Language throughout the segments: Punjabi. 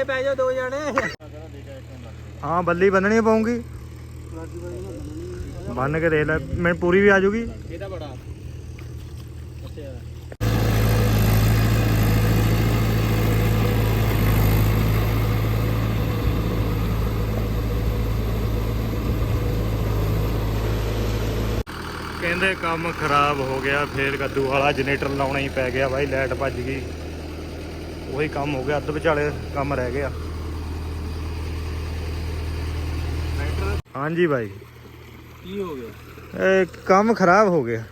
ਬੱਲੀ ਪੈ ਜਾਓ ਦੋ ਜਣੇ। ਹਾਂ, ਬੱਲੀ ਬੰਨਣੀ ਪਊਗੀ। ਬੰਨ ਕੇ ਦੇਖ ਲੈ, ਮੈਂ ਪੂਰੀ ਵੀ ਆ ਜੂਗੀ। ਇਹਦਾ ਬੜਾ ਕਹਿੰਦੇ ਕੰਮ ਖਰਾਬ ਹੋ ਗਿਆ, ਫੇਰ ਕੱਦੂ ਵਾਲਾ ਜਨਰੇਟਰ ਲਾਉਣਾ ਹੀ ਪੈ ਗਿਆ ਬਾਈ, ਲਾਈਟ ਭੱਜ ਗਈ। ਉਹੀ ਕੰਮ ਹੋ ਗਿਆ ਅੱਧ ਵਿਚਾਲੇ ਕੰਮ ਰਹਿ ਗਿਆ। ਹਾਂਜੀ ਬਾਈ। ਕੀ ਹੋ ਗਿਆ? ਇਹ ਕੰਮ ਖਰਾਬ ਹੋ ਗਿਆ।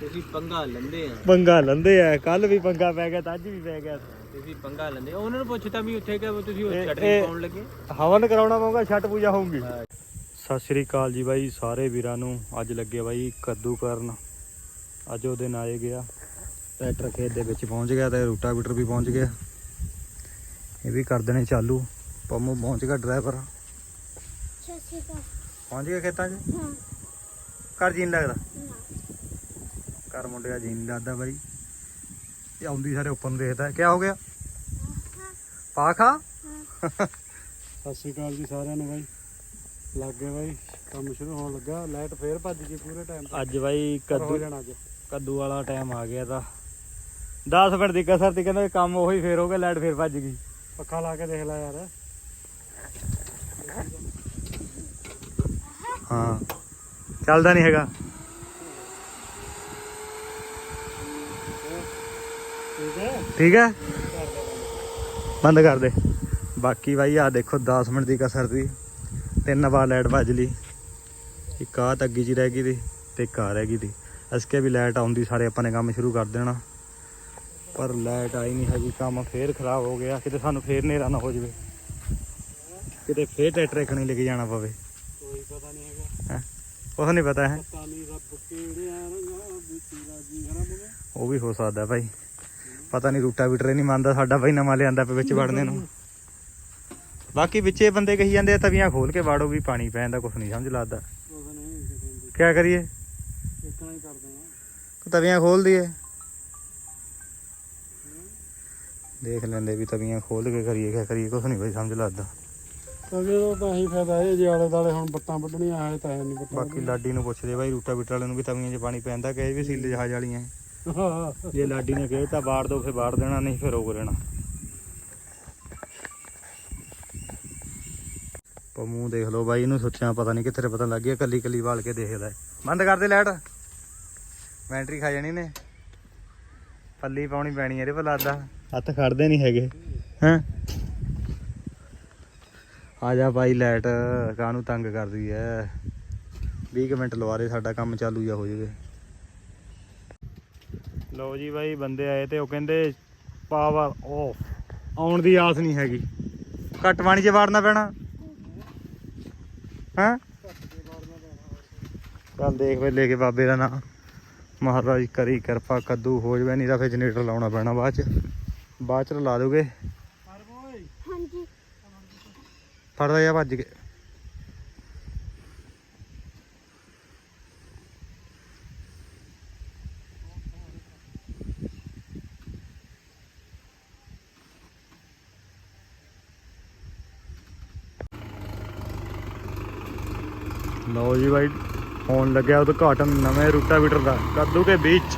ਤੁਸੀਂ ਪੰਗਾ ਲੰਦੇ ਆ। ਪੰਗਾ ਲੰਦੇ ਆ ਕੱਲ ਵੀ ਪੰਗਾ ਪੈ ਗਿਆ ਤਾਂ ਅੱਜ ਵੀ ਪੈ ਗਿਆ। ਤੁਸੀਂ ਪੰਗਾ ਲੰਦੇ ਉਹਨਾਂ ਨੂੰ ਪੁੱਛਤਾ ਵੀ ਉੱਥੇ ਕਿ ਤੁਸੀਂ ਉਹ ਇਹ- ਪਾਉਣ ਲੱਗੇ? ਹਵਨ ਕਰਾਉਣਾ ਪਊਗਾ ਛੱਟ ਪੂਜਾ ਹੋਊਗੀ। ਸਤਿ ਸ੍ਰੀ ਅਕਾਲ ਜੀ ਬਾਈ ਸਾਰੇ ਵੀਰਾਂ ਨੂੰ ਅੱਜ ਲੱਗੇ ਬਾਈ ਕੱਦੂ ਕਰਨ ਅੱਜ ਉਹ ਦਿਨ ਆਏ ਗਿਆ। ਟਰੈਕਟਰ ਖੇਤ ਦੇ ਵਿੱਚ ਪਹੁੰਚ ਗਿਆ ਤੇ ਰੂਟਾਵੀਟਰ ਵੀ ਪਹੁੰਚ ਗਿਆ। ਇਹ ਵੀ ਕਰ ਦੇਣੇ ਚਾਲੂ। ਪੰਮੂ ਪਹੁੰਚ ਗਿਆ ਡਰਾਈਵਰ। ਪਹੁੰਚ ਗਿਆ ਖੇਤਾਂ 'ਚ? ਹਾਂ। ਘਰ ਜੀਨ ਲੱਗਦਾ? ਨਾ। ਘਰ ਮੁੰਡਿਆ ਜੀਨ ਲੱਗਦਾ ਬਾਈ। ਇਹ ਆਉਂਦੀ ਸਾਰੇ ਉੱਪਰ ਨੂੰ ਦੇਖਦਾ। ਕੀ ਹੋ ਗਿਆ? ਪਾਖਾ। ਸਤਿ ਸ਼੍ਰੀ ਅਕਾਲ ਜੀ ਸਾਰਿਆਂ ਨੂੰ ਬਾਈ। ਲੱਗ ਗਿਆ ਬਾਈ। ਕੰਮ ਸ਼ੁਰੂ ਹੋਣ ਲੱਗਾ। ਲਾਈਟ ਫੇਰ ਭੱਜ ਗਈ ਪੂਰੇ ਟਾਈਮ ਅੱਜ ਬਾਈ ਕੱਦੂ ਕੱਦੂ ਵਾਲਾ ਟਾਈਮ ਆ ਗਿਆ ਤਾਂ। 10 ਮਿੰਟ ਦੀ ਕਸਰ ਤੇ ਕਹਿੰਦੇ ਕੰਮ ਉਹੀ ਫੇਰ ਹੋ ਗਿਆ ਲਾਈਟ ਫੇਰ ਭੱਜ ਗਈ। ਪੱਖਾ ਲਾ ਕੇ ਦੇਖ ਲੈ ਯਾਰ। ਹਾਂ। ਚੱਲਦਾ ਨਹੀਂ ਹੈਗਾ। ਠੀਕ ਹੈ। ਬੰਦ ਕਰ ਦੇ। ਬਾਕੀ ਬਾਈ ਆ ਦੇਖੋ 10 ਮਿੰਟ ਦੀ ਕਸਰ ਦੀ। ਤਿੰਨ ਵਾਰ ਲਾਈਟ ਵੱਜ ਲਈ। ਇੱਕ ਆ ਤੱਗੀ ਜੀ ਰਹਿ ਗਈ ਦੀ ਤੇ ਇੱਕ ਆ ਰਹਿ ਗਈ ਦੀ। ਅਸਕੇ ਵੀ ਲਾਈਟ ਆਉਂਦੀ ਸਾਰੇ ਆਪਾਂ ਨੇ ਕੰਮ ਸ਼ੁਰੂ ਕਰ ਦੇਣਾ। ਪਰ ਲਾਈਟ ਆਈ ਨਹੀਂ ਹੈਗੀ ਕੰਮ ਫੇਰ ਖਰਾਬ ਹੋ ਗਿਆ ਕਿਤੇ ਸਾਨੂੰ ਫੇਰ ਨੇਰਾ ਨਾ ਹੋ ਜਾਵੇ। ਕਿਤੇ ਫੇਰ ਟਰੈਕਟਰ ਇੱਕ ਨਹੀਂ ਲੈ ਕੇ ਜਾਣਾ ਪਵੇ। ਕੋਈ ਪਤਾ ਨਹੀਂ ਹੈਗਾ। ਉਹ ਨਹੀਂ ਪਤਾ ਹੈ। ਪਤਾ ਨਹੀਂ ਰੱਬ ਕਿਹੜਿਆਂ ਰੰਗਾਂ ਵਿੱਚ ਰਾਜੀ ਹਨਾ ਬੋਲੇ। ਉਹ ਵੀ ਹੋ ਸਕਦਾ ਭਾਈ। ਪਤਾ ਨਹੀਂ ਰੂਟਾ ਵੀਟਰ ਨਹੀਂ ਮੰਨਦਾ ਸਾਡਾ ਭਾਈ ਨਵਾਂ ਲਿਆਂਦਾ ਪਿਆ ਵਿੱਚ ਵੜਨੇ ਨੂੰ। ਬਾਕੀ ਵਿੱਚੇ ਬੰਦੇ ਕਹੀ ਜਾਂਦੇ ਆ ਤਵੀਆਂ ਖੋਲ ਕੇ ਵਾੜੋ ਵੀ ਪਾਣੀ ਪੈ ਜਾਂਦਾ ਕੁਛ ਨਹੀਂ ਸਮਝ ਲੱਗਦਾ ਕੁਝ ਕਿਆ ਕਰੀਏ? ਇਤਨਾ ਹੀ ਕਰ ਦੇਣਾ ਤਵੀਆਂ ਖੋਲ ਦਈਏ। ਦੇਖ ਲੈਂਦੇ ਵੀ ਤਵੀਆਂ ਖੋਲ ਕੇ ਕਰੀਏ ਕਿਆ ਕਰੀਏ ਕੁਛ ਨਹੀਂ ਭਾਈ ਸਮਝ ਲੱਗਦਾ। ਅਗੇ ਉਹ ਤਾਂ ਹੀ ਫਾਇਦਾ ਹੈ ਜੇ ਆਲੇ ਦਾਲੇ ਹੁਣ ਬੱਟਾਂ ਵੱਢਣੀਆਂ ਆਏ ਤਾਂ ਹੈ ਨਹੀਂ ਬੱਟਾਂ ਬਾਕੀ ਲਾਡੀ ਨੂੰ ਪੁੱਛਦੇ ਭਾਈ ਰੂਟਾ ਵੀਟਰ ਵਾਲੇ ਨੂੰ ਵੀ ਤਵੀਆਂ 'ਚ ਪਾਣੀ ਪੈਂਦਾ ਕਿ ਇਹ ਵੀ ਸੀਲੇ ਜਹਾਜ਼ ਵਾਲੀਆਂ। ਜੇ ਲਾਡੀ ਨੇ ਕਹੇ ਤਾਂ ਬਾੜ ਦੋ ਫੇਰ ਬਾੜ ਦੇਣਾ ਨਹੀਂ ਫੇਰ ਰੋਕ ਲੈਣਾ। ਪਮੂ ਦੇਖ ਲਓ ਬਾਈ ਇਹਨੂੰ ਸੋਚਿਆ ਪਤਾ ਨਹੀਂ ਕਿੱਥੇ ਪਤਾ ਲੱਗ ਗਿਆ ਕੱਲੀ ਕੱਲੀ ਵਾਲ ਕੇ ਦੇਖਦਾ ਹੈ। ਬੰਦ ਕਰ ਦੇ ਲਾਈਟ। ਬੈਟਰੀ ਖਾ ਜਾਣੀ ਨੇ। ਪੱਲੀ ਪਾਉਣੀ ਪੈਣੀ ਇਹਦੇ ਪਰ ਲੱਗਦਾ। ਹੱਥ ਖੜਦੇ ਨਹੀਂ ਹੈਗੇ। ਹੈਂ? ਆ ਜਾ ਬਾਈ ਲਾਈਟ ਕਾਹਨੂੰ ਤੰਗ ਕਰਦੀ ਐ? 20 ਕੁ ਮਿੰਟ ਲਵਾ ਦੇ ਸਾਡਾ ਕੰਮ ਚਾਲੂ ਜਾ ਹੋ ਜਾਵੇ। ਲਓ ਜੀ ਬਾਈ ਬੰਦੇ ਆਏ ਤੇ ਉਹ ਕਹਿੰਦੇ ਪਾਵਰ ਆਫ ਆਉਣ ਦੀ ਆਸ ਨਹੀਂ ਹੈਗੀ। ਘੱਟ ਪਾਣੀ 'ਚ ਵਾੜਨਾ ਪੈਣਾ। ਹਾਂ? ਚੱਲ ਦੇਖ ਵੇ ਲੈ ਕੇ ਬਾਬੇ ਦਾ ਨਾਮ ਮਹਾਰਾਜ ਕਰੀ ਕਿਰਪਾ ਕੱਦੂ ਹੋ ਜਵੇ ਨਹੀਂ ਤਾਂ ਫਿਰ ਜਨਰੇਟਰ ਲਾਉਣਾ ਪੈਣਾ ਬਾਅਦ ਚ। ਬਾਅਦ ਚ ਲਾ ਦੋਗੇ? ਹਾਂਜੀ। ਫੜਦਾ ਜਾ ਭੱਜ ਕੇ। ਲਓ ਜੀ ਬਾਈ ਹੋਣ ਲੱਗਿਆ ਉਦਘਾਟਨ ਨਵੇਂ ਰੂਟਾਵੀਟਰ ਦਾ। ਕੱਦੂ ਕੇ ਵਿੱਚ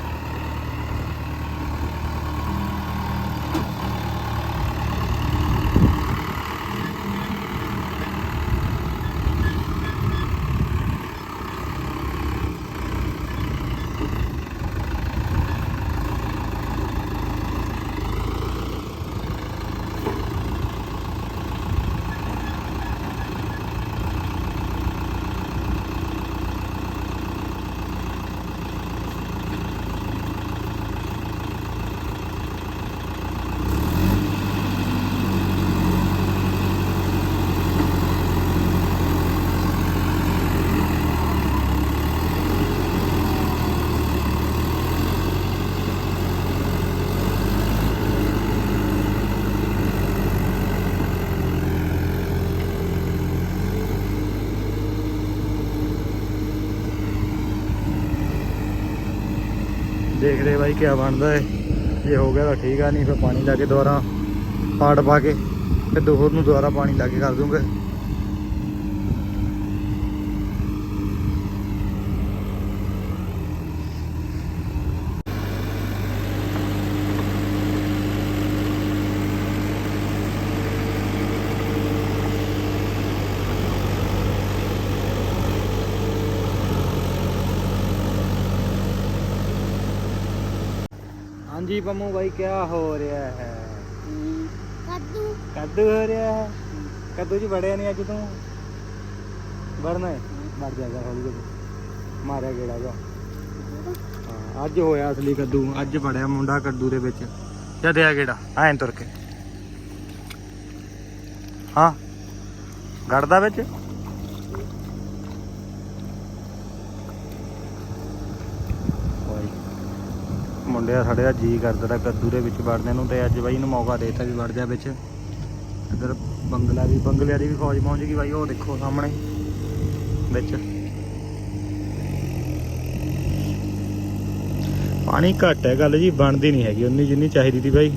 ਦੇਖਦੇ ਬਾਈ ਕੀ ਬਣਦਾ ਹੈ ਜੇ ਹੋ ਗਿਆ ਤਾਂ ਠੀਕ ਆ, ਨਹੀਂ ਫਿਰ ਪਾਣੀ ਲਾ ਕੇ ਦੁਬਾਰਾ ਪਾੜ ਪਾ ਕੇ, ਫਿਰ ਦੋਹਰ ਨੂੰ ਦੁਬਾਰਾ ਪਾਣੀ ਲਾ ਕੇ ਕਰ ਦੂੰਗਾ। ਹਾਂਜੀ ਪੰਮੂ ਭਾਈ ਕੀ ਹੋ ਰਿਹਾ ਹੈ? ਕੱਦੂ। ਕੱਦੂ ਹੋ ਰਿਹਾ ਹੈ? ਕੱਦੂ ਜੀ ਬੜਿਆ ਨਹੀਂ ਅੱਜ ਤੂੰ? ਵੜਨਾ ਹੈ? ਮਰ ਜਾਏਗਾ ਹੌਲੀ ਹੌਲੀ। ਮਾਰਿਆ ਗੇੜਾ ਜਾ। ਹਾਂ ਅੱਜ ਹੋਇਆ ਅਸਲੀ ਕੱਦੂ। ਅੱਜ ਫੜਿਆ ਮੁੰਡਾ ਕੱਦੂ ਦੇ ਵਿੱਚ। ਜਦ ਆ ਗੇੜਾ ਐਂ ਤੁਰ ਕੇ। ਹਾਂ। ਗੜਦਾ ਵਿੱਚ? ਮੁੰਡਿਆ ਸਾਡੇ ਦਾ ਜੀ ਕਰਦਾ ਤਾ ਕੱਦੂ ਦੇ ਵਿੱਚ ਵੜਨੇ ਨੂੰ ਤੇ ਅੱਜ ਬਾਈ ਨੂੰ ਮੌਕਾ ਦੇਤਾ ਵੀ ਵੜ ਜਾ ਵਿੱਚ। ਇੱਧਰ ਬੰਗਲਾ ਵੀ, ਬੰਗਲਿਆਂ ਦੀ ਵੀ ਫੌਜ ਪਹੁੰਚ ਗਈ ਬਾਈ, ਉਹ ਦੇਖੋ ਸਾਹਮਣੇ ਵਿੱਚ। ਪਾਣੀ ਘੱਟ ਹੈ, ਗੱਲ ਜੀ ਬਣਦੀ ਨਹੀਂ ਹੈਗੀ, ਉਨੀ ਜਿੰਨੀ ਚਾਹੀਦੀ ਸੀ ਬਾਈ।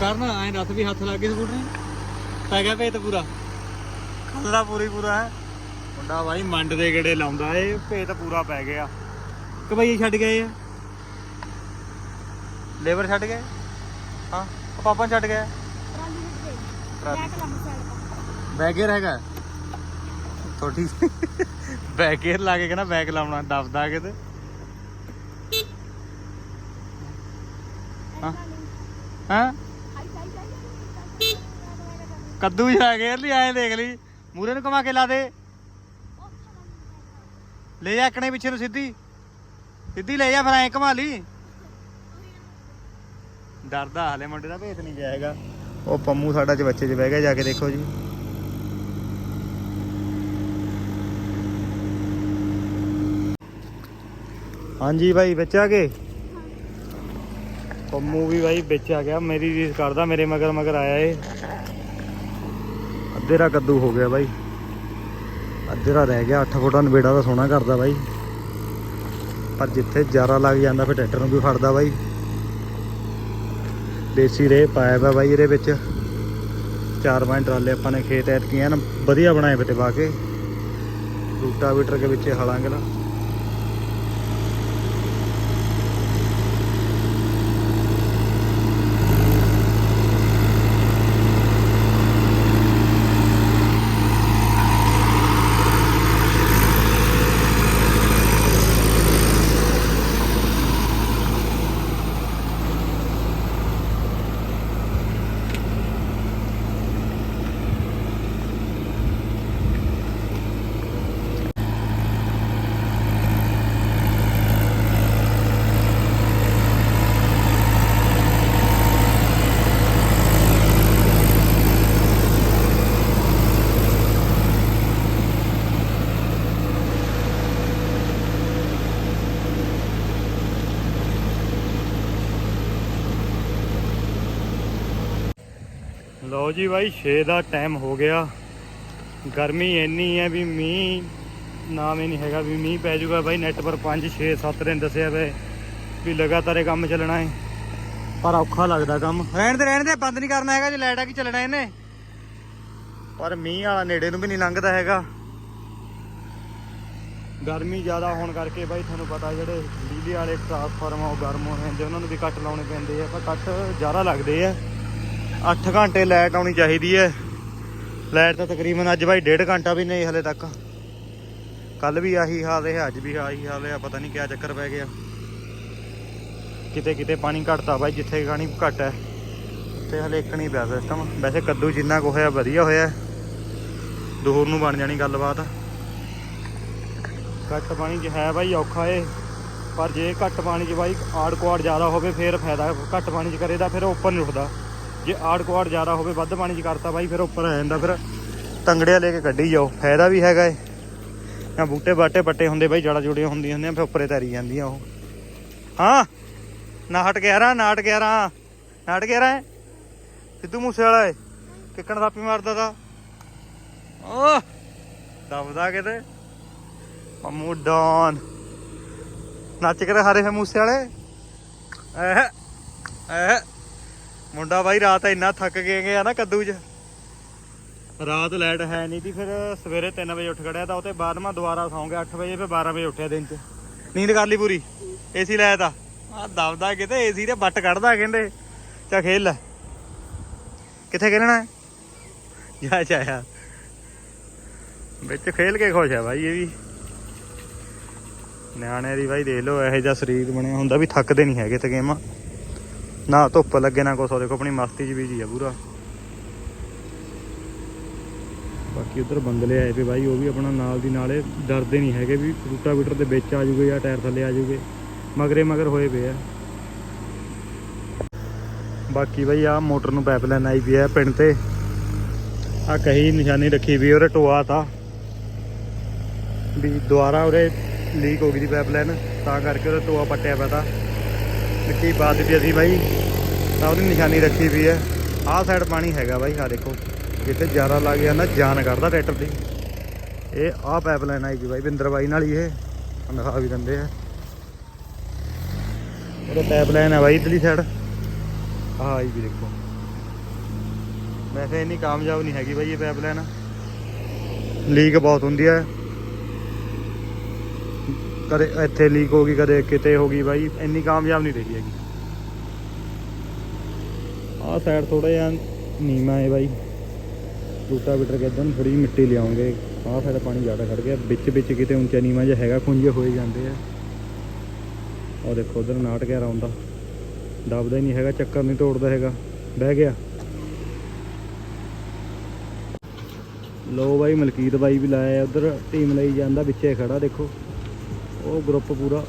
ਕਰਨਾ ਐ ਰੱਥ ਵੀ ਹੱਥ ਲੱਗ ਗਏ ਸਕੂਟਰ। ਨੂੰ ਪੈ ਗਿਆ ਭੇਤ ਪੂਰਾ। ਖੱਲਾ ਪੂਰੀ ਪੂਰਾ ਹੈ। ਮੁੰਡਾ ਬਾਈ ਮੰਡ ਦੇ ਗੇੜੇ ਲਾਉਂਦਾ ਏ ਭੇਤ ਪੂਰਾ ਪੈ ਗਿਆ। ਕਬਈ ਛੱਡ ਗਏ ਆ। ਲੇਬਰ ਛੱਡ ਗਏ? ਹਾਂ ਪਾਪਾ ਛੱਡ ਗਏ? ਬੈਗਰ ਹੈਗਾ ਥੋੜੀ ਬੈਗਰ ਲਾ ਕੇ ਕਹਿੰਦਾ ਬੈਗ ਲਾਉਣਾ ਦਬਦਾ ਕਿਤੇ ਹਾਂ। ਹਾਂ? ਕੱਦੂ ਜਾ ਕੇ ਲਈ ਐਂ ਦੇਖ ਲਈ। ਮੂਰੇ ਨੂੰ ਘੁਮਾ ਕੇ ਲਾ ਦੇ। ਲੈ ਜਾ ਕਣੇ ਪਿੱਛੇ ਨੂੰ ਸਿੱਧੀ। ਸਿੱਧੀ ਲੈ ਜਾ ਫਿਰ ਐਂ ਘੁਮਾ ਲਈ। ਡਰਦਾ ਹਲੇ ਮੁੰਡੇ ਦਾ ਭੇਤ ਨਹੀਂ ਗਿਆ ਉਹ ਪੰਮੂ ਸਾਡਾ ਚ ਬੱਚੇ ਚ ਬਹਿ ਗਿਆ, ਜਾ ਕੇ ਦੇਖੋ ਜੀ। ਹਾਂਜੀ ਭਾਈ, ਵਿੱਚ ਆ ਗਏ? ਪੰਮੂ ਵੀ ਭਾਈ ਵਿੱਚ ਆ ਗਿਆ। ਮੇਰੀ ਰੀਸ ਕਰਦਾ, ਮੇਰੇ ਮਗਰ ਮਗਰ ਆਇਆ ਏ। ਅੱਧੇਰਾ ਕੱਦੂ ਹੋ ਗਿਆ ਬਾਈ। ਅੱਧੇ ਅੱਧੇਰਾ ਰਹਿ ਗਿਆ 8 ਫੁੱਟਾ ਨਵੇੜਾ ਦਾ ਸੋਹਣਾ ਕਰਦਾ ਬਾਈ। ਪਰ ਜਿੱਥੇ ਜਾਰਾ ਲੱਗ ਜਾਂਦਾ ਫਿਰ ਟਰੈਕਟਰ ਨੂੰ ਵੀ ਫੜਦਾ ਬਾਈ। ਦੇਸੀ ਰੇ ਪਾਇਆ ਵਾ ਬਾਈ ਇਹਦੇ ਵਿੱਚ। ਚਾਰ ਪੰਜ ਟਰਾਲੇ ਆਪਾਂ ਨੇ ਖੇਤ ਐਤਕੀਆਂ ਨਾ, ਵਧੀਆ ਬਣਾਏ ਵੇ ਤੇ ਪਾ ਕੇ। ਰੂਟਾਵੀਟਰ ਦੇ ਵਿੱਚ ਹਲਾਂਗੇ ਨਾ। ਲਓ ਜੀ ਬਾਈ 6 ਦਾ ਟਾਈਮ ਹੋ ਗਿਆ। ਗਰਮੀ ਇੰਨੀ ਹੈ ਵੀ ਮੀਂਹ, ਨਾਮ ਹੀ ਨਹੀਂ ਹੈਗਾ ਵੀ ਮੀਂਹ ਪੈ ਜਾਊਗਾ ਬਾਈ। ਨੈਟ ਪਰ 5 6 7 ਦਿਨ ਦੱਸਿਆ ਵੇ ਵੀ ਲਗਾਤਾਰ ਇਹ ਕੰਮ ਚੱਲਣਾ ਹੈ। ਪਰ ਔਖਾ ਲੱਗਦਾ ਕੰਮ। ਰਹਿਣ ਦੇ ਰਹਿਣ ਦੇ, ਬੰਦ ਨਹੀਂ ਕਰਨਾ ਹੈਗਾ, ਜੇ ਲਾਈਟ ਆ ਕੀ ਚੱਲਣਾ ਇਹਨੇ। ਪਰ ਮੀਂਹ ਵਾਲਾ ਨੇੜੇ ਨੂੰ ਵੀ ਨਹੀਂ ਲੰਘਦਾ ਹੈਗਾ। ਗਰਮੀ ਜ਼ਿਆਦਾ ਹੋਣ ਕਰਕੇ ਬਾਈ, ਤੁਹਾਨੂੰ ਪਤਾ ਜਿਹੜੇ ਬਿਜਲੀ ਵਾਲੇ ਟਰਾਂਸਫਾਰਮ ਉਹ ਗਰਮ ਹੋ ਜਾਂਦੇ, ਉਹਨਾਂ ਨੂੰ ਵੀ ਕੱਟ ਲਾਉਣੇ ਪੈਂਦੇ ਆ। ਪਰ ਕੱਟ ਜ਼ਿਆਦਾ ਲੱਗਦੇ ਆ। 8 ਘੰਟੇ ਲਾਈਟ ਆਉਣੀ ਚਾਹੀਦੀ ਹੈ। ਲਾਈਟ ਤਾਂ ਤਕਰੀਬਨ ਅੱਜ ਬਾਈ ਡੇਢ ਘੰਟਾ ਵੀ ਨਹੀਂ ਹਲੇ ਤੱਕ। ਕੱਲ ਵੀ ਆਹੀ ਹਾਲ ਹੈ ਅੱਜ ਵੀ ਆਹੀ ਹਾਲ ਹੈ ਪਤਾ ਨਹੀਂ ਕਿਆ ਚੱਕਰ ਪੈ ਗਿਆ। ਕਿਤੇ ਕਿਤੇ ਪਾਣੀ ਘਟਦਾ ਬਾਈ ਜਿੱਥੇ ਪਾਣੀ ਘੱਟ ਹੈ, ਉੱਥੇ ਹਲੇ ਇੱਕ ਨਹੀਂ ਪਿਆ ਸਿਸਟਮ ਵੈਸੇ ਕੱਦੂ ਜਿੰਨਾ ਕੁ ਹੋਇਆ ਵਧੀਆ ਹੋਇਆ ਦੂਰ ਨੂੰ ਬਣ ਜਾਣੀ ਗੱਲਬਾਤ। ਘੱਟ ਪਾਣੀ 'ਚ ਹੈ ਬਾਈ ਔਖਾ ਏ। ਪਰ ਜੇ ਘੱਟ ਪਾਣੀ 'ਚ ਬਾਈ ਆੜ ਕੁਆੜ ਜ਼ਿਆਦਾ ਹੋਵੇ, ਫੇਰ ਫਾਇਦਾ। ਘੱਟ ਪਾਣੀ 'ਚ ਕਰੇ ਤਾਂ ਫਿਰ ਉੱਪਰ ਨਹੀਂ ਉੱਠਦਾ। ਜੇ ਆੜ ਕੁਆੜ ਜ਼ਿਆਦਾ ਹੋਵੇ, ਵੱਧ ਪਾਣੀ 'ਚ ਕਰਤਾ ਬਾਈ, ਫਿਰ ਉੱਪਰ ਆ ਜਾਂਦਾ, ਫਿਰ ਤੰਗੜਿਆ ਲੈ ਕੇ ਕੱਢੀ ਜਾਓ। ਫਾਇਦਾ ਵੀ ਹੈਗਾ ਏ। ਆ ਬੂਟੇ ਬਾਟੇ ਪੱਟੇ ਹੁੰਦੇ ਬਾਈ ਜੜਾ ਜੁੜੀਆਂ ਹੁੰਦੀਆਂ ਹੁੰਦੀਆਂ, ਫਿਰ ਉੱਪਰੇ ਤੈਰੀ ਜਾਂਦੀਆਂ ਉਹ। ਹਾਂ, ਨਾਹਟ 11 ਨਾਟ 11 ਨਾਟ 11 ਸਿੱਧੂ ਮੂਸੇ ਵਾਲਾ ਏ, ਕਿੱਕਣ ਥਾਪੀ ਮਾਰਦਾ ਤਾ। ਓ ਦਬਦਾ ਕਿਤੇ। ਪੰਮੂ ਡੌਨ। ਨੱਚ ਕੇ ਹਾਰੇ ਫੇ ਮੂਸੇ ਵਾਲੇ ਐ ਐ ਮੁੰਡਾ ਬਾਈ ਰਾਤ ਇੰਨਾ ਥੱਕ ਗਏ ਗਿਆ ਨਾ ਕੱਦੂ 'ਚ। ਰਾਤ ਲੈਟ ਹੈ ਨਹੀਂ ਤੀ, ਫਿਰ ਸਵੇਰੇ 3 ਵਜੇ ਉੱਠ ਖੜਿਆ ਤਾਂ ਉਹ ਬਾਅਦ ਮੈਂ ਦੁਬਾਰਾ ਸੌਂ ਗਿਆ 8 ਵਜੇ, ਫਿਰ 12 ਵਜੇ ਉੱਠਿਆ ਦਿਨ 'ਚ। ਨੀਂਦ ਕਰ ਲਈ ਪੂਰੀ? ਏਸੀ ਲਾਇਆ ਤਾ। ਆ ਦਬਦਾ ਕਿਤੇ ਏਸੀ ਦੇ ਬੱਟ ਕੱਢਦਾ ਕਹਿੰਦੇ। ਚਾ ਖੇਲ ਲੈ। ਕਿੱਥੇ ਖੇਲਣਾ ਹੈ? ਜਾ ਜਾ ਵਿੱਚ ਖੇਲ ਕੇ ਖੁਸ਼ ਹੈ ਬਾਈ, ਇਹ ਵੀ। ਨਿਆਣੇ ਦੀ ਬਾਈ ਦੇਖ ਲਓ, ਇਹੋ ਜਿਹਾ ਸਰੀਰ ਬਣਿਆ ਹੁੰਦਾ ਵੀ ਥੱਕਦੇ ਨਹੀਂ ਹੈਗੇ ਤੇ ਗੇਮਾਂ। ਨਾ ਧੁੱਪ ਲੱਗੇ ਨਾ ਕੁਛ ਦੇਖੋ ਆਪਣੀ ਮਸਤੀ 'ਚ ਬੀਜੀ ਆ ਪੂਰਾ। ਬਾਕੀ ਉਧਰ ਬੰਗਲੇ ਆਏ ਪਏ ਬਾਈ, ਉਹ ਵੀ ਆਪਣਾ ਨਾਲ ਦੀ ਨਾਲੇ ਡਰਦੇ ਨਹੀਂ ਹੈਗੇ ਵੀ ਰੂਟਾਵੀਟਰ ਦੇ ਵਿੱਚ ਆ ਜੂਗੇ ਜਾਂ ਟਾਇਰ ਥੱਲੇ ਆ ਜੂਗੇ। ਮਗਰੇ ਮਗਰ ਹੋਏ ਪਏ ਆ। ਬਾਕੀ ਬਾਈ ਆ ਮੋਟਰ ਨੂੰ ਪਾਈਪਲਾਈਨ ਆਈ ਪਈ ਆ ਪਿੰਡ ਤੇ। ਆ ਕਹੀ ਨਿਸ਼ਾਨੀ ਰੱਖੀ ਵੀ ਉਹਰੇ ਟੋਆ ਤਾ। ਵੀ ਦੁਆਰਾ ਉਹਰੇ ਲੀਕ ਹੋ ਗਈ ਦੀ ਪਾਈਪਲਾਈਨ ਤਾਂ ਕਰਕੇ ਉਹਦਾ ਟੋਆ ਪੱਟਿਆ ਪਿਆ ਤਾ। ਮਿੱਟੀ ਪਾ ਦਿੱਤੀ ਅਸੀਂ ਬਾਈ। ਤਾਂ ਉਹਦੀ ਨਿਸ਼ਾਨੀ ਰੱਖੀ ਵੀ ਹੈ। ਆਹ ਸਾਈਡ ਪਾਣੀ ਹੈਗਾ ਬਾਈ ਆ ਦੇਖੋ। ਜਿੱਥੇ ਜ਼ਿਆਦਾ ਲੱਗ ਜਾਂਦਾ, ਜਾਨ ਕੱਢਦਾ ਟਰੈਕਟਰ ਦੀ। ਇਹ ਆਹ ਪਾਈਪਲਾਈਨ ਆਈ ਜੀ ਬਾਈ, ਬਿੰਦਰ ਬਾਈ ਨਾਲ ਹੀ ਇਹ ਆਹ ਦਿਖਾ ਵੀ ਦਿੰਦੇ ਆ। ਉਹਦਾ ਪਾਈਪਲਾਈਨ ਹੈ ਬਾਈ ਇਧਰਲੀ ਸਾਈਡ ਆਹ ਆਈ ਵੀ ਦੇਖੋ। ਵੈਸੇ ਇੰਨੀ ਕਾਮਯਾਬ ਨਹੀਂ ਹੈਗੀ ਬਾਈ ਇਹ ਪਾਈਪਲਾਈਨ ਲੀਕ ਬਹੁਤ ਹੁੰਦੀ ਹੈ। ਕਦੇ ਇੱਥੇ ਲੀਕ ਹੋ ਗਈ, ਕਦੇ ਕਿਤੇ ਹੋ ਗਈ ਬਾਈ, ਇੰਨੀ ਕਾਮਯਾਬ ਨਹੀਂ ਰਹੀ ਹੈਗੀ। ਆਹ ਸਾਈਡ ਥੋੜਾ ਜਿਹਾ ਨੀਮਾ ਹੈ ਬਾਈ। ਰੂਟਾ ਬਿਟਰ ਕੇ ਥੋੜੀ ਮਿੱਟੀ ਲਿਆਉਂਗੇ। ਆਹ ਸਾਈਡ ਪਾਣੀ ਜ਼ਿਆਦਾ ਖੜ ਗਿਆ। ਵਿੱਚ ਵਿੱਚ ਕਿਤੇ ਉੱਚਾ ਨੀਮਾ ਜਿਹਾ ਹੈਗਾ, ਖੁੰਝੇ ਹੋਏ ਜਾਂਦੇ ਆ। ਉਹ ਦੇਖੋ, ਉਧਰ ਨਾਟ ਗਿਆ ਆਉਂਦਾ ਦਬਦਾ ਹੀ ਨਹੀਂ ਹੈਗਾ, ਚੱਕਰ ਨਹੀਂ ਤੋੜਦਾ ਹੈਗਾ। ਬਹਿ ਗਿਆ। ਲੋ ਬਾਈ, ਮਲਕੀਤ ਬਾਈ ਵੀ ਲਾਇਆ, ਉਧਰ ਟੀਮ ਲਈ ਜਾਂਦਾ ਵਿੱਚੇ ਖੜਾ ਦੇਖੋ। ਉਹ ਗਰੁੱਪ ਪੂਰਾ।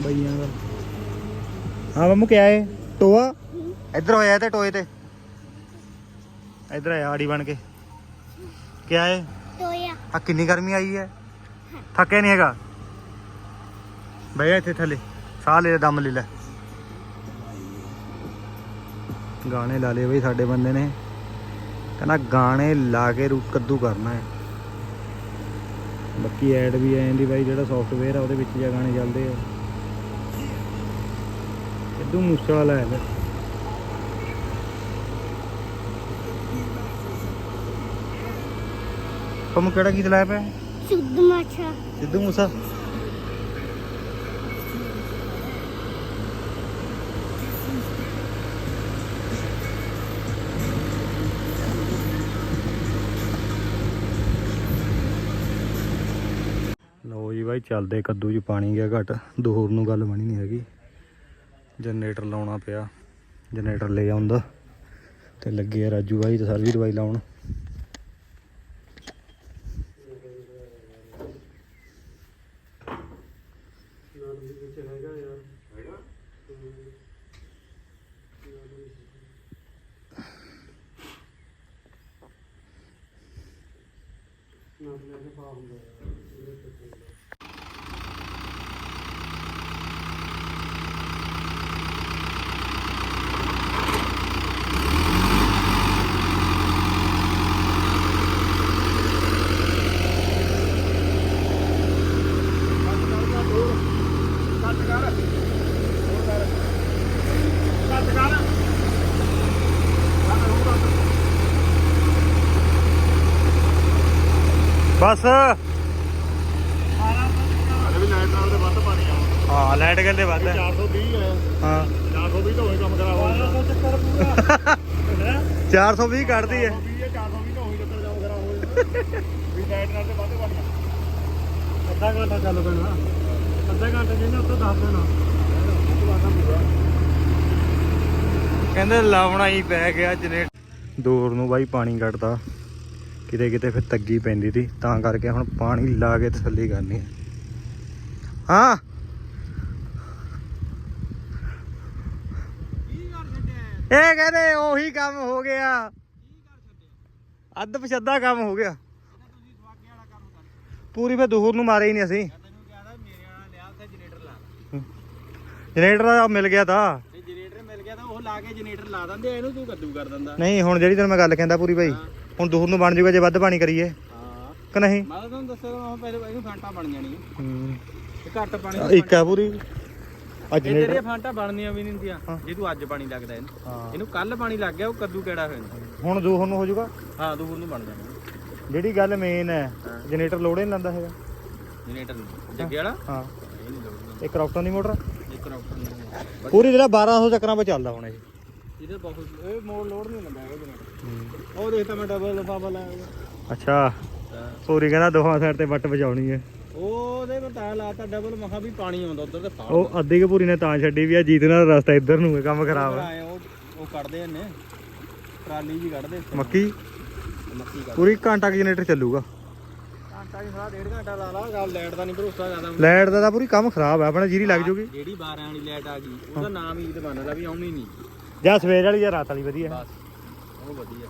ਬਈਆਂ ਦਾ। ਹਾਂ ਮੰਮੂ ਕਿਆ ਹੈ ਟੋਆ? ਇੱਧਰ ਹੋਇਆ ਤੇ ਟੋਏ ਤੇ। ਇੱਧਰ ਆਇਆ ਆੜੀ ਬਣ ਕੇ। ਕਿਆ ਹੈ ਟੋਇਆ। ਆ ਕਿੰਨੀ ਗਰਮੀ ਆਈ ਹੈ। ਥੱਕਿਆ ਨਹੀਂ ਹੈਗਾ? ਬਈ ਇੱਥੇ ਥੱਲੇ। ਸਾਹ ਲੈ ਦਮ ਲੈ ਲੈ। ਗਾਣੇ ਲਾ ਲਏ ਬਈ ਸਾਡੇ ਬੰਦੇ ਨੇ। ਕਹਿੰਦਾ ਗਾਣੇ ਲਾ ਕੇ ਰੂ ਕੱਦੂ ਕਰਨਾ ਹੈ। ਬਾਕੀ ਐਡ ਵੀ ਆ ਜਾਂਦੀ ਬਾਈ ਜਿਹੜਾ ਸੌਫਟਵੇਅਰ ਆ ਉਹਦੇ ਵਿੱਚ ਜਾਂ ਗਾਣੇ ਚੱਲਦੇ ਆ। ਸਿੱਧੂ ਮੂਸੇ ਵਾਲਾ ਹੈ। ਤੁਮ ਕਿਹੜਾ ਗੀਤ ਲਾਇਆ ਪਿਆ? ਸੁੱਧ ਮਾਛਾ ਸਿੱਧੂ ਮੂਸਾ ਬਾਈ, ਚੱਲਦੇ ਕੱਦੂ 'ਚ ਪਾਣੀ ਗਿਆ ਘਟ। ਦੂਰ ਨੂੰ ਗੱਲ ਬਣੀ ਨਹੀਂ ਹੈਗੀ। ਜਨਰੇਟਰ ਲਾਉਣਾ ਪਿਆ। ਜਨਰੇਟਰ ਲੈ ਆਉਂਦਾ। ਤੇ ਲੱਗੇ ਆ ਰਾਜੂ ਬਾਈ ਤੇ ਸਰਵੀ ਦਵਾਈ ਲਾਉਣ ਨਾਲ ਵੀ ਵਿੱਚ ਹੈਗਾ ਯਾਰ ਹੈਗਾ ਨਾਲ ਲੈ ਕੇ ਪਾ ਹੁੰਦਾ ਯਾਰ ਬਸ। ਅਰੇ ਵੀ ਲਾਈਟ ਨਾਲ ਦੇ ਵੱਧ ਪਾਣੀ ਆ। ਹਾਂ ਲਾਈਟ ਗੱਲੇ ਵੱਧ ਹੈ 420 ਹੈ। ਹਾਂ 420 ਤਾਂ ਹੋਏ ਕੰਮ ਕਰਾ ਹੋਇਆ ਚੱਕਰ ਪੂਰਾ। 420 ਕੱਢਦੀ ਹੈ 420 ਹੈ 420 ਤਾਂ ਹੋਈ ਚੱਕਰ ਜਾਮ ਕਰਾ ਹੋਇਆ ਵੀ ਲਾਈਟ ਨਾਲ ਦੇ ਵੱਧ ਪਾਣੀ ਆ। ਅੱਧਾ ਘੰਟਾ ਚੱਲ ਪੈਣਾ। ਅੱਧੇ ਘੰਟੇ ਜਿਹਨੇ ਉੱਥੇ ਦੱਸ ਦੇਣਾ। ਕਹਿੰਦੇ ਲਾਉਣਾ ਹੀ ਪੈ ਗਿਆ ਜਨੇਟ ਦੂਰ ਨੂੰ ਬਾਈ ਪਾਣੀ ਕੱਢਦਾ। ਕਿਤੇ ਕਿਤੇ ਫਿਰ ਤੱਗੀ ਪੈਂਦੀ ਸੀ ਤਾਂ ਕਰਕੇ ਹੁਣ ਪਾਣੀ ਲਾ ਕੇ ਤਸੱਲੀ ਕਰਨੀ ਹੈ ਹਾਂ। ਇਹ ਕਹਿੰਦੇ ਉਹੀ ਕੰਮ ਹੋ ਗਿਆ। ਅੱਧ ਪਛੱਦਾ ਕੰਮ ਹੋ ਗਿਆ। ਪੂਰੀ ਫੇ ਦੂਰ ਨੂੰ ਮਾਰੇ ਹੀ ਨਹੀਂ ਅਸੀਂ। ਜਨਰੇਟਰ ਦਾ ਮਿਲ ਗਿਆ ਤਾਂ। ਤੇ ਜਨਰੇਟਰ ਮਿਲ ਗਿਆ ਤਾਂ ਉਹ ਲਾ ਕੇ ਜਨਰੇਟਰ ਲਾ ਦਿੰਦੇ ਇਹਨੂੰ ਤੂੰ ਕੱਦੂ ਕਰ ਦਿੰਦਾ। ਨਹੀਂ ਹੁਣ ਜਿਹੜੀ ਤੈਨੂੰ ਮੈਂ ਗੱਲ ਕਹਿੰਦਾ ਪੂਰੀ ਭਾਈ। ਹੁਣ ਦੂਰ ਨੂੰ ਬਣ ਜਾਊਗਾ ਜੇ ਵੱਧ ਪਾਣੀ ਕਰੀਏ। ਹਾਂ। ਕਿ ਨਹੀਂ? ਮੈਂ ਤਾਂ ਤੁਹਾਨੂੰ ਦੱਸਿਆ ਤਾਂ ਪਹਿਲੇ ਇਹਨੂੰ ਫਾਂਟਾ ਬਣ ਜਾਣੀ ਹੂੰ। ਤੇ ਘੱਟ ਪਾਣੀ ਇੱਕ ਆ ਪੂਰੀ। ਇਹ ਤੇਰੀਆਂ ਜਨਰੇਟਰ ਫਾਂਟਾ ਬਣਨੀਆਂ ਵੀ ਨਹੀਂ ਹੁੰਦੀਆਂ। ਜੇ ਤੂੰ ਅੱਜ ਪਾਣੀ ਲੱਗਦਾ ਇਹਨੂੰ। ਇਹਨੂੰ ਕੱਲ ਪਾਣੀ ਲੱਗ ਗਿਆ ਉਹ ਕੱਦੂ ਕਿਹੜਾ ਹੋ ਜਾਂਦਾ ਹੁਣ ਦੂਰ ਨੂੰ ਹੋ ਜਾਊਗਾ। ਹਾਂ ਦੂਰ ਨੂੰ ਬਣ ਜਾਣਾ। ਜਿਹੜੀ ਗੱਲ ਮੇਨ ਹੈ। ਜਨਰੇਟਰ ਲੋੜੇ ਨਹੀਂ ਲੈਂਦਾ ਹੈਗਾ। ਜਨਰੇਟਰ ਨੂੰ ਜੱਗੇ ਵਾਲਾ? ਹਾਂ। ਇਹ ਇਹ ਕਰਾਫਟਨ ਦੀ ਮੋਟਰ। ਇੱਕ ਰਾਊਟਰ ਨਹੀਂ। ਪੂਰੀ ਜਿਹੜਾ 1200 ਚੱਕਰਾਂ 'ਤੇ ਚੱਲਦਾ ਹੁਣ ਇਹ। ਇਹਦੇ ਬਹੁਤ ਇਹ ਮੋੜ ਲੋਡ ਨਹੀਂ ਲੰਦਾ ਹੈਗਾ ਜਨਰੇਟਰ ਉਹ ਦੇਖ ਤਾਂ ਮੈਂ ਡਬਲ ਲਫਾਫਾ ਲਾਇਆ ਹੋਇਆ। ਅੱਛਾ। ਪੂਰੀ ਕਹਿੰਦਾ ਦੋਹਾਂ ਸਾਈਡ ਤੇ ਵੱਟ ਵਜਾਉਣੀ ਹੈ। ਉਹਦੇ ਮੈਂ ਤਾਂ ਲਾਤਾ ਡਬਲ ਮਖਾ ਵੀ ਪਾਣੀ ਆਉਂਦਾ ਉਧਰ ਤੇ ਫਾੜ ਉਹ ਅੱਧੀ ਕੁ ਪੂਰੀ ਨੇ ਤਾਂ ਛੱਡੀ ਵੀ ਆ ਜੀਤ ਨਾਲ ਰਸਤਾ ਇੱਧਰ ਨੂੰ ਹੈ ਕੰਮ ਖਰਾਬ ਹੈ ਉਹ ਉਹ ਕੱਢਦੇ ਨੇ ਟਰਾਲੀ ਜੀ ਕੱਢਦੇ। ਮੱਕੀ? ਮੱਕੀ ਕੱਢ ਪੂਰੀ ਘੰਟਾ ਕੁ ਜਨਰੇਟਰ ਚੱਲੂਗਾ। ਘੰਟਾ ਹੀ ਸਾਰਾ ਡੇਢ ਘੰਟਾ ਲਾ ਲਾ ਗੱਲ ਲਾਈਟ ਦਾ ਨਹੀਂ ਭਰੋਸਾ ਕਰਦਾ ਲਾਈਟ ਦਾ ਤਾਂ ਪੂਰੀ ਕੰਮ ਖਰਾਬ ਹੈ ਆਪਣਾ ਜੀਰੀ ਲੱਗ ਜੂਗੀ। ਜਿਹੜੀ 12 ਵਾਲੀ ਲਾਈਟ ਆ ਗਈ ਉਹਦਾ ਨਾਮ ਹੀ ਦਮਾਨਾ ਦਾ ਵੀ ਆਉਣੀ ਨਹੀਂ। ਜਾਂ ਸਵੇਰ ਵਾਲੀ ਜਾਂ ਰਾਤ ਵਾਲੀ ਵਧੀਆ। ਬਸ ਉਹ ਵਧੀਆ।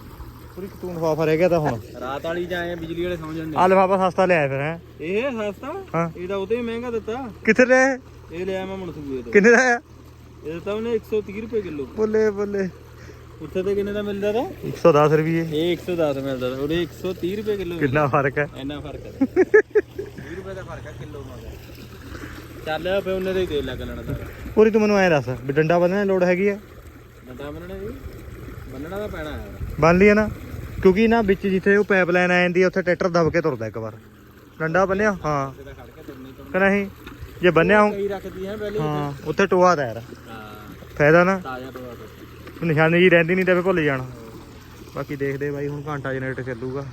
ਪੂਰੀ ਕਤੂਨ ਫਾਫਾ ਰਹਿ ਗਿਆ ਤਾਂ ਹੁਣ। ਰਾਤ ਵਾਲੀ ਜਾਂ ਐਂ ਬਿਜਲੀ ਵਾਲੇ ਸਮਝ ਜਾਂਦੇ। ਆ ਲਫਾਫਾ ਸਸਤਾ ਲਿਆਇਆ ਫਿਰ ਹੈ। ਇਹ ਸਸਤਾ? ਹਾਂ। ਉਹਤੇ ਵੀ ਮਹਿੰਗਾ ਦਿੱਤਾ। ਕਿੱਥੇ ਲੈ ਇਹ ਲਿਆ ਮੈਂ ਮਨਸੂਬੇ ਤੋਂ। ਕਿੰਨੇ ਦਾ ਆਇਆ? ਇਹ ਦਿੱਤਾ ਉਹਨੇ 130 ਰੁਪਏ ਕਿਲੋ। ਬੱਲੇ ਬੱਲੇ। ਉੱਥੇ ਤੇ ਕਿੰਨੇ ਦਾ ਮਿਲਦਾ ਤਾ? 110 ਰੁਪਏ ਇਹ 110 ਮਿਲਦਾ ਤਾ। ਉਹਦੇ 130 ਰੁਪਏ ਕਿਲੋ ਕਿੰਨਾ ਫ਼ਰਕ ਹੈ? ਇੰਨਾ ਫ਼ਰਕ ਹੈ। 20 ਰੁਪਏ ਦਾ ਫ਼ਰਕ ਹੈ ਕਿਲੋ ਮਗਰ ਚੱਲ ਫੇ ਉਹਨੇ ਦਾ ਹੀ ਤੇਲ ਲੱਗ ਲੈਣਾ ਪੂਰੀ ਤੂੰ ਮੈਨੂੰ ਐ ਦੱਸ ਵੀ ਡੰਡਾ ਬੰਨਣ ਦੀ ਲੋੜ ਹੈਗੀ ਹੈ ਡੰਡਾ ਬੰਨਣਾ ਜੀ। ਬੰਨਣਾ ਤਾਂ ਪੈਣਾ ਹੈ। ਬੰਨ ਲਈ ਹੈ ਨਾ। ਕਿਉਂਕਿ ਨਾ ਵਿੱਚ ਜਿੱਥੇ ਉਹ ਪਾਈਪਲਾਈਨ ਆ ਜਾਂਦੀ ਹੈ ਉੱਥੇ ਟਰੈਕਟਰ ਦਬ ਕੇ ਤੁਰਦਾ ਇੱਕ ਵਾਰ। ਡੰਡਾ ਬੰਨਿਆ? ਹਾਂ। ਇਹਦਾ ਖੜ ਕੇ ਤੁਰਨੀ ਤੋਂ ਕਿ ਨਹੀਂ? ਜੇ ਬੰਨਿਆ ਹੋ ਰੱਖਦੀ ਹੈ ਪਹਿਲੇ ਹਾਂ ਉੱਥੇ ਟੋਆ ਹਾਂ। ਫਾਇਦਾ ਨਾ। ਨਿਸ਼ਾਨੀ ਜੀ ਰਹਿੰਦੀ ਨਹੀਂ ਤੇ ਫੇ ਭੁੱਲ ਜਾਣਾ। ਬਾਕੀ ਦੇਖਦੇ ਬਾਈ ਹੁਣ ਘੰਟਾ ਜਨਰੇਟਰ ਚੱਲੂਗਾ।